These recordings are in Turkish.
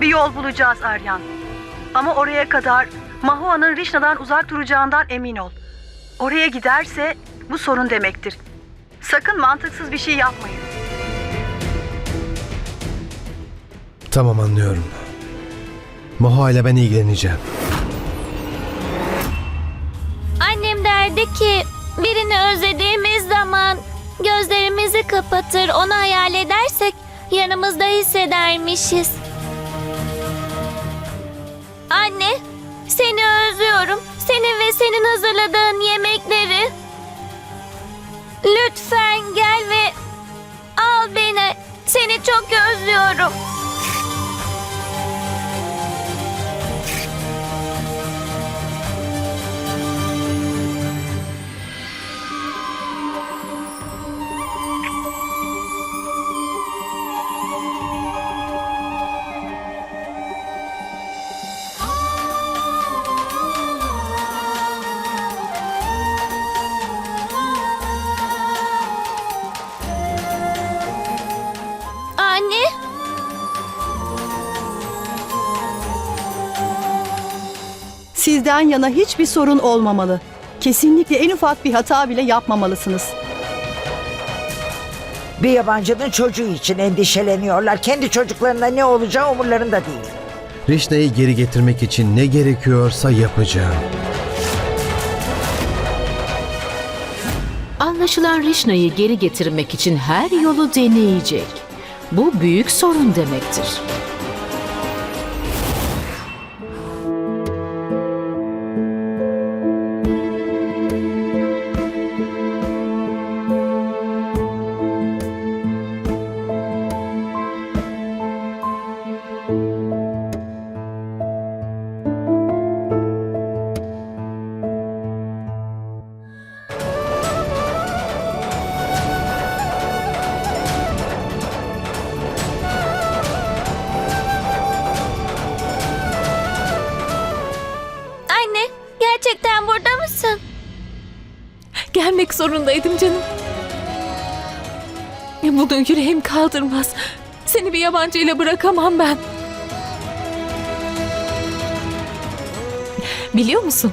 Bir yol bulacağız Aryan. Ama oraya kadar Mahua'nın Rishna'dan uzak duracağından emin ol. Oraya giderse bu sorun demektir. Sakın mantıksız bir şey yapmayın. Tamam anlıyorum. Moha ile ben ilgileneceğim. Annem derdi ki birini özlediğimiz zaman gözlerimizi kapatır onu hayal edersek yanımızda hissedermişiz. Anne, seni özlüyorum. Senin ve senin hazırladığın yemekleri. Lütfen gel ve al beni. Seni çok özlüyorum. Sizden yana hiçbir sorun olmamalı. Kesinlikle en ufak bir hata bile yapmamalısınız. Bir yabancının çocuğu için endişeleniyorlar. Kendi çocuklarına ne olacağı umurlarında değil. Rishna'yı geri getirmek için ne gerekiyorsa yapacağım. Anlaşılan Rishna'yı geri getirmek için her yolu deneyecek. Bu büyük sorun demektir. Zorundaydım canım. Bunu yüreğim kaldırmaz. Seni bir yabancıyla bırakamam ben. Biliyor musun?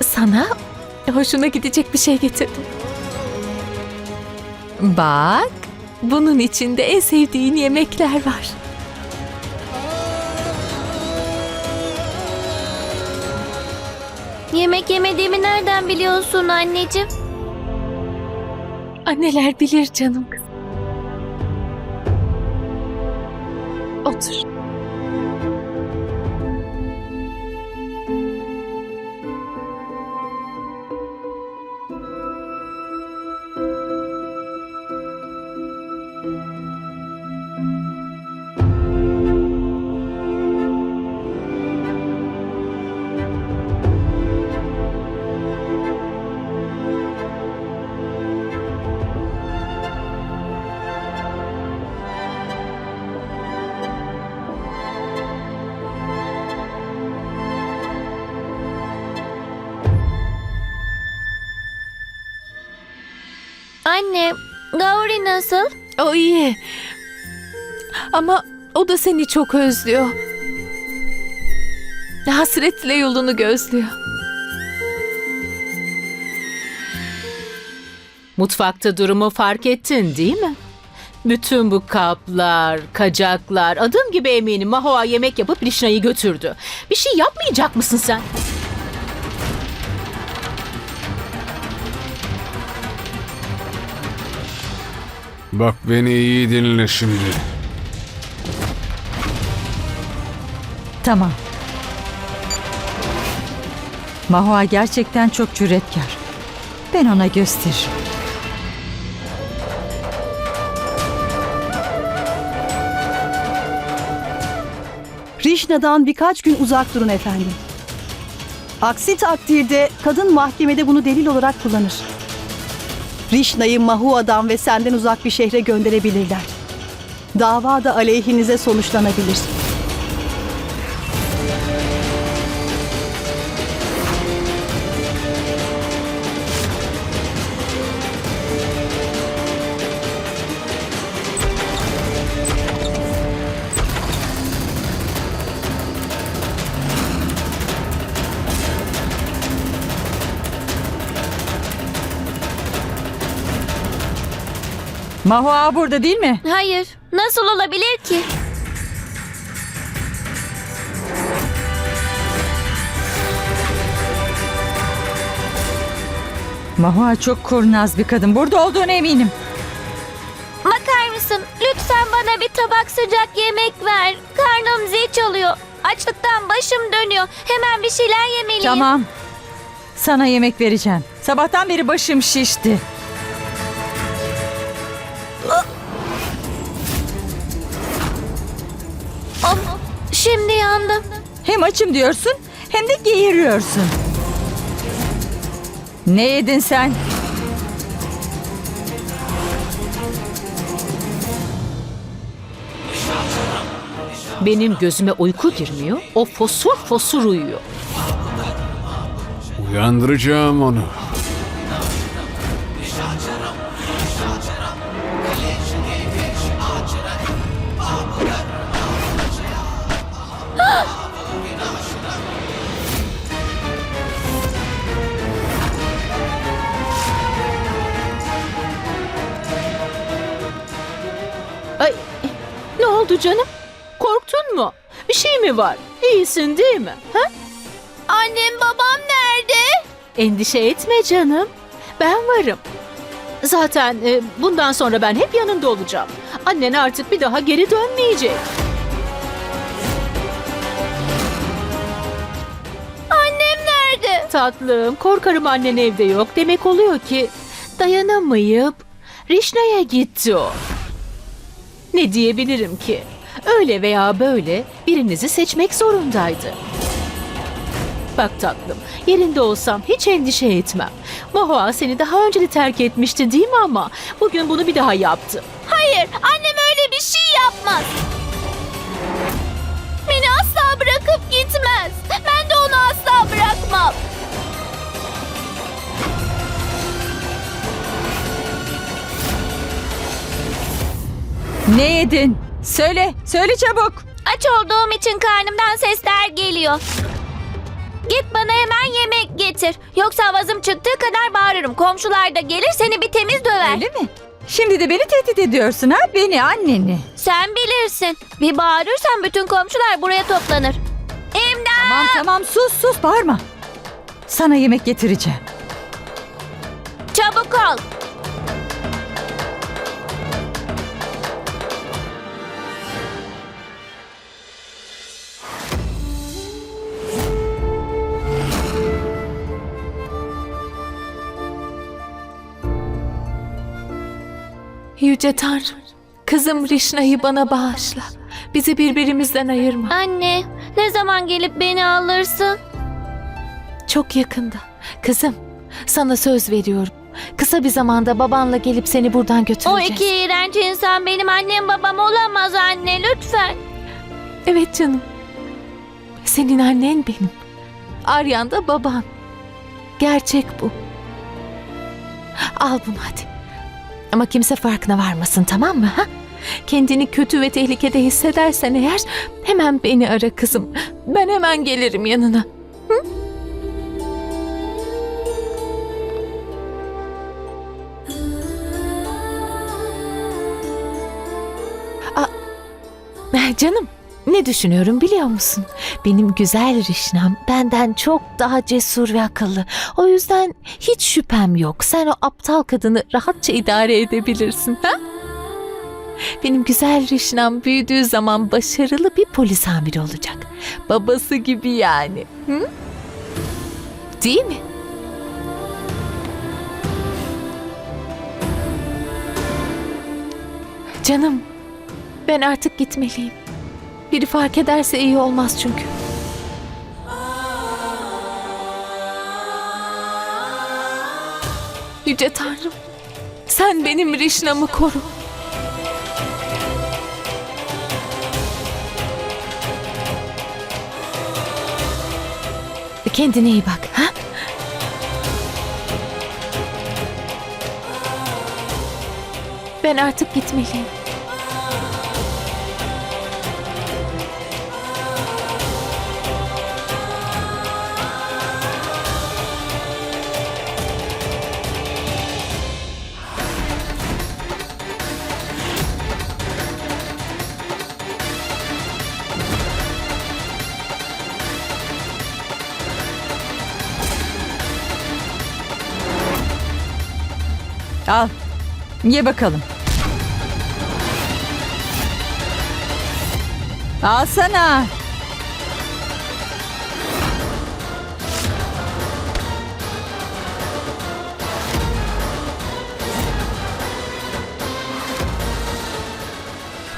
Sana hoşuna gidecek bir şey getirdim. Bak, bunun içinde en sevdiğin yemekler var. Yemek yemediğimi nereden biliyorsun anneciğim? Anneler bilir canım kız. Otur. Anne, Gauri nasıl? O iyi. Ama o da seni çok özlüyor. Hasretle yolunu gözlüyor. Mutfakta durumu fark ettin değil mi? Bütün bu kaplar, kacaklar, adım gibi eminim Mahua yemek yapıp Rishna'yı götürdü. Bir şey yapmayacak mısın sen? Bak beni iyi dinle şimdi. Tamam. Mahua gerçekten çok cüretkar. Ben ona gösteririm. Rishna'dan birkaç gün uzak durun efendim. Aksi takdirde kadın mahkemede bunu delil olarak kullanır. Rishna'yı Mahua'dan ve senden uzak bir şehre gönderebilirler. Dava da aleyhinize sonuçlanabilir. Mahua burada değil mi? Hayır. Nasıl olabilir ki? Mahua çok kurnaz bir kadın. Burada olduğuna eminim. Bakar mısın? Lütfen bana bir tabak sıcak yemek ver. Karnım zil çalıyor. Açlıktan başım dönüyor. Hemen bir şeyler yemeliyim. Tamam. Sana yemek vereceğim. Sabahtan beri başım şişti. Şimdi yandım. Hem açım diyorsun hem de geğiriyorsun. Ne yedin sen? Benim gözüme uyku girmiyor. O fosur fosur uyuyor. Uyandıracağım onu. Oldu canım? Korktun mu? Bir şey mi var? İyisin değil mi? Ha? Annem babam nerede? Endişe etme canım. Ben varım. Zaten e, bundan sonra ben hep yanında olacağım. Annen artık bir daha geri dönmeyecek. Annem nerede? Tatlım, korkarım annen evde yok. Demek oluyor ki dayanamayıp Rişna'ya gitti o. Ne diyebilirim ki? Öyle veya böyle birinizi seçmek zorundaydı. Bak tatlım, yerinde olsam hiç endişe etmem. Mahua seni daha önce de terk etmişti değil mi ama bugün bunu bir daha yaptı. Hayır, annem öyle bir şey yapmaz. Ne yedin? Söyle, söyle çabuk. Aç olduğum için karnımdan sesler geliyor. Git bana hemen yemek getir. Yoksa avazım çıktığı kadar bağırırım. Komşular da gelir seni bir temiz döver. Öyle mi? Şimdi de beni tehdit ediyorsun ha? Beni, anneni. Sen bilirsin. Bir bağırırsan bütün komşular buraya toplanır. İmdat! Tamam tamam sus sus bağırma. Sana yemek getireceğim. Çabuk ol. Yüce Tanrım, kızım Rişna'yı bana bağışla. Bizi birbirimizden ayırma. Anne, ne zaman gelip beni alırsın? Çok yakında. Kızım, sana söz veriyorum. Kısa bir zamanda babanla gelip seni buradan O götüreceğiz. iki iğrenç insan benim annem babam olamaz anne lütfen. Evet canım. Senin annen benim. Aryan da baban. Gerçek bu. Al bunu hadi. Ama kimse farkına varmasın tamam mı? Ha? Kendini kötü ve tehlikede hissedersen eğer hemen beni ara kızım. Ben hemen gelirim yanına. Ne düşünüyorum biliyor musun? Benim güzel Rişnam benden çok daha cesur ve akıllı. O yüzden hiç şüphem yok. Sen o aptal kadını rahatça idare edebilirsin. Ha? Benim güzel Rişnam büyüdüğü zaman başarılı bir polis amiri olacak. Babası gibi yani. Hı? Değil mi? Canım, ben artık gitmeliyim. Biri fark ederse iyi olmaz çünkü. Yüce Tanrım, sen benim Rişna'mı koru. Kendine iyi bak, ha? Ben artık gitmeliyim. Al. Ye bakalım. Alsana.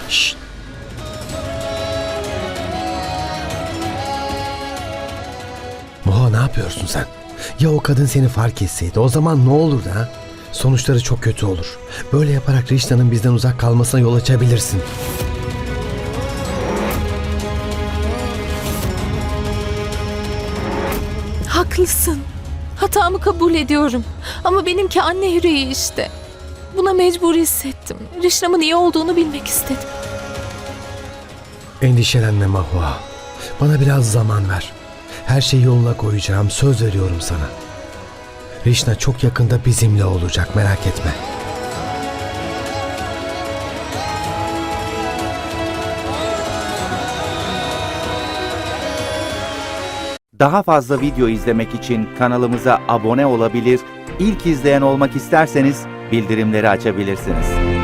Şşt. Moha ne yapıyorsun sen? Ya o kadın seni fark etseydi o zaman ne olurdu ha? Sonuçları çok kötü olur. Böyle yaparak Rişna'nın bizden uzak kalmasına yol açabilirsin. Haklısın. Hatamı kabul ediyorum. Ama benimki anne yüreği işte. Buna mecbur hissettim. Rişnam'ın iyi olduğunu bilmek istedim. Endişelenme Mahua. Bana biraz zaman ver. Her şeyi yoluna koyacağım. Söz veriyorum sana. Rişna çok yakında bizimle olacak merak etme. Daha fazla video izlemek için kanalımıza abone olabilir, ilk izleyen olmak isterseniz bildirimleri açabilirsiniz.